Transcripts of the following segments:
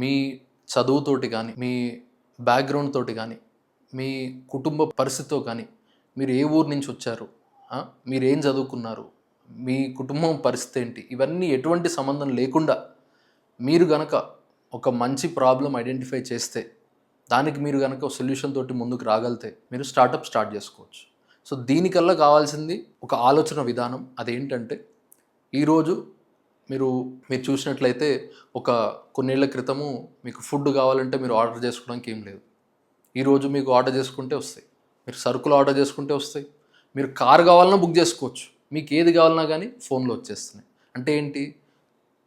మీ చదువుతోటి కానీ మీ బ్యాక్గ్రౌండ్ తోటి కానీ మీ కుటుంబ పరిస్థితితో కానీ మీరు ఏ ఊరు నుంచి వచ్చారు? మీరు ఏం చదువుకున్నారు? మీ కుటుంబం పరిస్థితి ఏంటి? ఇవన్నీ ఎటువంటి సంబంధం లేకుండా మీరు గనక ఒక మంచి ప్రాబ్లం ఐడెంటిఫై చేస్తే దానికి మీరు కనుక సొల్యూషన్ తోటి ముందుకు రాగలితే మీరు స్టార్టప్ స్టార్ట్ చేసుకోవచ్చు. సో దీనికల్లా కావాల్సింది ఒక ఆలోచన విధానం. అదేంటంటే ఈరోజు మీరు మీరు చూసినట్లయితే ఒక కొన్నేళ్ళ క్రితము మీకు ఫుడ్ కావాలంటే మీరు ఆర్డర్ చేసుకోవడానికి ఏం లేదు. ఈరోజు మీకు ఆర్డర్ చేసుకుంటే వస్తాయి. మీరు సరుకులు ఆర్డర్ చేసుకుంటే వస్తాయి. మీరు కార్ కావాలన్నా బుక్ చేసుకోవచ్చు. మీకు ఏది కావాలన్నా కానీ ఫోన్లో వచ్చేస్తున్నాయి. అంటే ఏంటి?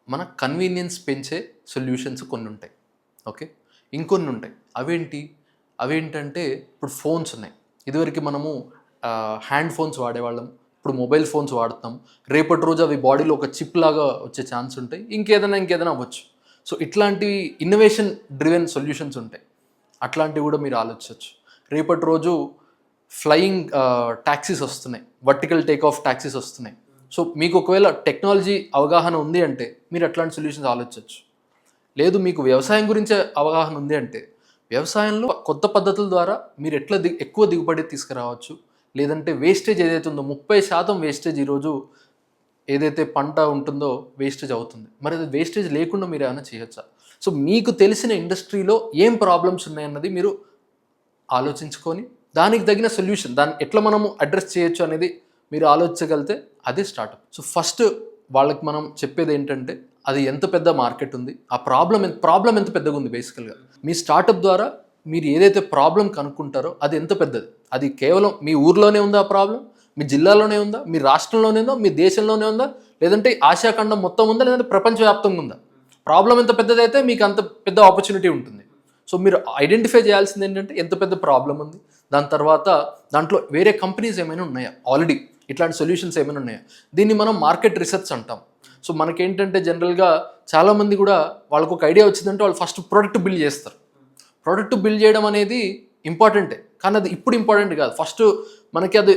మన కన్వీనియన్స్ పెంచే సొల్యూషన్స్ కొన్ని ఉంటాయి. ఓకే? ఇంకొన్ని ఉంటాయి. అవేంటి? అవేంటంటే ఇప్పుడు ఫోన్స్ ఉన్నాయి. ఇదివరకు మనము హ్యాండ్ ఫోన్స్ వాడేవాళ్ళం. ఇప్పుడు మొబైల్ ఫోన్స్ వాడుతాం. రేపటి రోజు అవి బాడీలో ఒక చిప్ లాగా వచ్చే ఛాన్స్ ఉంటాయి. ఇంకేదైనా ఇంకేదైనా అవ్వచ్చు. సో ఇట్లాంటివి ఇన్నోవేషన్ డ్రివెన్ సొల్యూషన్స్ ఉంటాయి. అట్లాంటివి కూడా మీరు ఆలోచించవచ్చు. రేపటి రోజు ఫ్లయింగ్ ట్యాక్సీస్ వస్తున్నాయి. వర్టికల్ టేక్ ఆఫ్ ట్యాక్సీస్ వస్తున్నాయి. సో మీకు ఒకవేళ టెక్నాలజీ అవగాహన ఉంది అంటే మీరు అట్లాంటి సొల్యూషన్స్ ఆలోచించవచ్చు. లేదు మీకు వ్యవసాయం గురించే అవగాహన ఉంది అంటే వ్యవసాయంలో కొత్త పద్ధతుల ద్వారా మీరు ఎట్లా ది ఎక్కువ దిగుబడి తీసుకురావచ్చు? లేదంటే వేస్టేజ్ ఏదైతే ఉందో ముప్పై శాతం వేస్టేజ్ ఈరోజు ఏదైతే పంట ఉంటుందో వేస్టేజ్ అవుతుంది. మరి అది వేస్టేజ్ లేకుండా మీరు ఏమైనా చేయొచ్చా? సో మీకు తెలిసిన ఇండస్ట్రీలో ఏం ప్రాబ్లమ్స్ ఉన్నాయన్నది మీరు ఆలోచించుకొని దానికి తగిన సొల్యూషన్ దాన్ని ఎట్లా మనము అడ్రస్ చేయొచ్చు అనేది మీరు ఆలోచించగలిగితే అదే స్టార్ట్అప్ సో ఫస్ట్ వాళ్ళకి మనం చెప్పేది ఏంటంటే అది ఎంత పెద్ద మార్కెట్ ఉంది ఆ ప్రాబ్లం ఎంత ప్రాబ్లం ఎంత పెద్దగా ఉంది బేసికల్గా మీ స్టార్టప్ ద్వారా మీరు ఏదైతే ప్రాబ్లం కనుక్కుంటారో అది ఎంత పెద్దది? అది కేవలం మీ ఊర్లోనే ఉందా ఆ ప్రాబ్లం మీ జిల్లాలోనే ఉందా? మీ రాష్ట్రంలోనే ఉందా? మీ దేశంలోనే ఉందా? లేదంటే ఆసియాఖండం మొత్తం ఉందా? లేదంటే ప్రపంచవ్యాప్తంగా ఉందా? ప్రాబ్లం ఎంత పెద్దదైతే మీకు అంత పెద్ద ఆపర్చునిటీ ఉంటుంది. సో మీరు ఐడెంటిఫై చేయాల్సింది ఏంటంటే ఎంత పెద్ద ప్రాబ్లం ఉంది. దాని తర్వాత దాంట్లో వేరే కంపెనీస్ ఏమైనా ఉన్నాయా? ఆల్రెడీ ఇట్లాంటి సొల్యూషన్స్ ఏమైనా ఉన్నాయా? దీన్ని మనం మార్కెట్ రీసెర్చ్ అంటాం. సో మనకేంటంటే జనరల్గా చాలామంది కూడా వాళ్ళకు ఒక ఐడియా వచ్చిందంటే వాళ్ళు ఫస్ట్ ప్రోడక్ట్ బిల్డ్ చేస్తారు. ప్రోడక్ట్ బిల్డ్ చేయడం అనేది ఇంపార్టెంటే. కానీ అది ఇప్పుడు ఇంపార్టెంట్ కాదు. ఫస్ట్ మనకి అది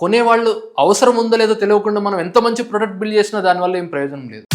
కొనేవాళ్ళు అవసరం ఉందో లేదో తెలియకుండా మనం ఎంత మంచి ప్రోడక్ట్ బిల్డ్ చేసినా దానివల్ల ఏం ప్రయోజనం లేదు.